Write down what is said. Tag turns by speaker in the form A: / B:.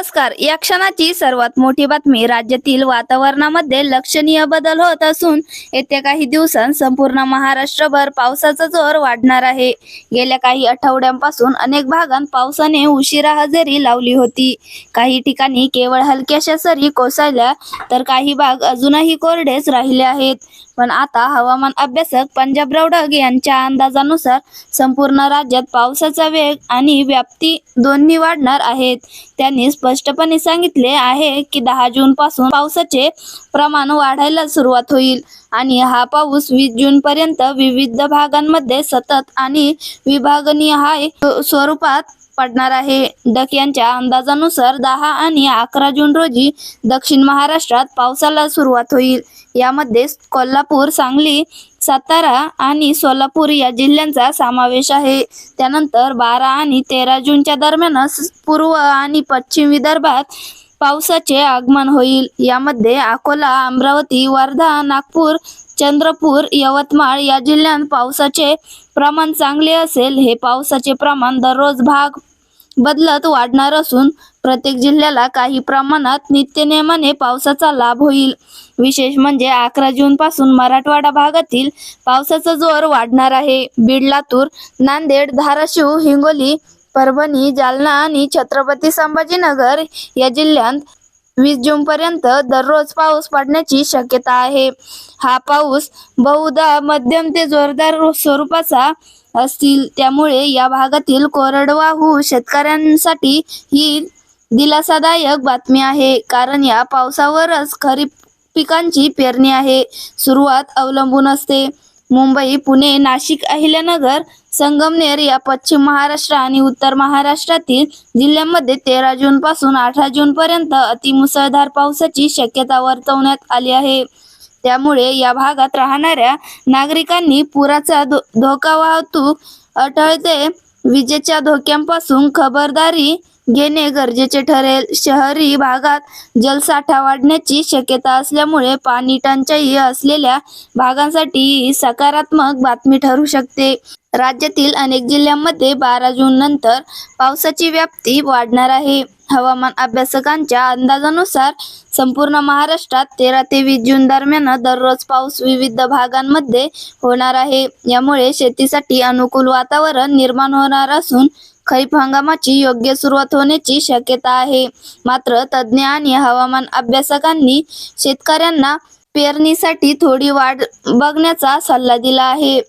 A: नमस्कार. या क्षणाची सर्वात मोठी बातमी राज्यातील वातावरणामध्ये लक्षणीय बदल होत असून येत्या काही दिवसांत संपूर्ण महाराष्ट्रभर पावसाचा जोर वाढणार आहे. गेल्या काही आठवड्यांपासून अनेक भागांत पावसाने उशिरा हजेरी लावली होती. काही ठिकाणी केवळ हलक्याशा सरी कोसळल्या तर काही भाग अजूनही कोरडेच राहिले आहेत. पण आता हवामान अभ्यासक पंजाब रौडक यांच्या अंदाजानुसार संपूर्ण राज्यात पावसाचा वेग आणि व्याप्ती दोन्ही वाढणार आहेत. त्यांनी स्पष्टपणे सांगितले आहे की दहा जून पासून पावसाचे प्रमाण वाढायला सुरुवात होईल आणि हा पाऊस वीस जून पर्यंत विविध भागांमध्ये सतत आणि विभागनिहाय स्वरूपात पडणार आहे. डक यांच्या अंदाजानुसार दहा आणि अकरा जून रोजी दक्षिण महाराष्ट्रात पावसाला सुरुवात होईल. यामध्ये कोल्हापूर सांगली सातारा आणि सोलापूर या जिल्ह्यांचा समावेश आहे. त्यानंतर बारा आणि तेरा जूनच्या दरम्यान पूर्व आणि पश्चिम विदर्भात पावसाचे आगमन होईल. यामध्ये अकोला अमरावती वर्धा नागपूर चंद्रपूर यवतमाळ या जिल्ह्यात पावसाचे प्रमाण चांगले असेल. हे पावसाचे प्रमाण दररोज भाग बदलत वाढणार असून प्रत्येक जिल्ह्याला काही प्रमाणात नित्यनियमाने पावसाचा लाभ होईल. विशेष म्हणजे अकरा जून पासून मराठवाडा भागातील पावसाचा जोर वाढणार आहे. बीड लातूर नांदेड धाराशिव हिंगोली परभणी जालना आणि छत्रपती संभाजीनगर या जिल्ह्यात वीस जून पर्यंत दररोज पाऊस पडण्याची शक्यता आहे. हा पाऊस बहुधा मध्यम ते जोरदार स्वरूपाचा असतील. त्यामुळे या भागातील कोरडवाहू शेतकऱ्यांसाठी ही दिलासादायक बातमी आहे. कारण या पावसावरच खरीप पिकांची पेरणी आहे. सुरुवात अवलंबून असते. मुंबई पुणे नाशिक अहिल्यानगर संगमनेर या पश्चिम महाराष्ट्र आणि उत्तर महाराष्ट्रातील जिल्ह्यांमध्ये तेरा जून पासून अठरा जून पर्यंत अतिमुसळधार पावसाची शक्यता वर्तवण्यात आली आहे. त्यामुळे या भागात राहणाऱ्या नागरिकांनी पुराचा धो धोका वाहतूक अटळते विजेच्या धोक्यांपासून खबरदारी घेणे गरजेचे ठरेल. शहरी भागात जलसाठा वाढण्याची शक्यता असल्यामुळे पाणी टंचाई असलेल्या भागांसाठी ही सकारात्मक बातमी ठरू शकते. राज्यातील अनेक जिल्ह्यांमध्ये बारा जून नंतर पावसाची व्याप्ती वाढणार आहे. हवामान अभ्यासकांच्या अंदाजानुसार संपूर्ण महाराष्ट्रात तेरा ते वीस जून दरम्यान दररोज पाऊस विविध भागांमध्ये होणार आहे. यामुळे शेतीसाठी अनुकूल वातावरण निर्माण होणार असून खरीप हंगामाची योग्य सुरुवात होण्याची शक्यता आहे. मात्र तज्ज्ञ आणि हवामान अभ्यासकांनी शेतकऱ्यांना पेरणीसाठी थोडी वाढ बघण्याचा सल्ला दिला आहे.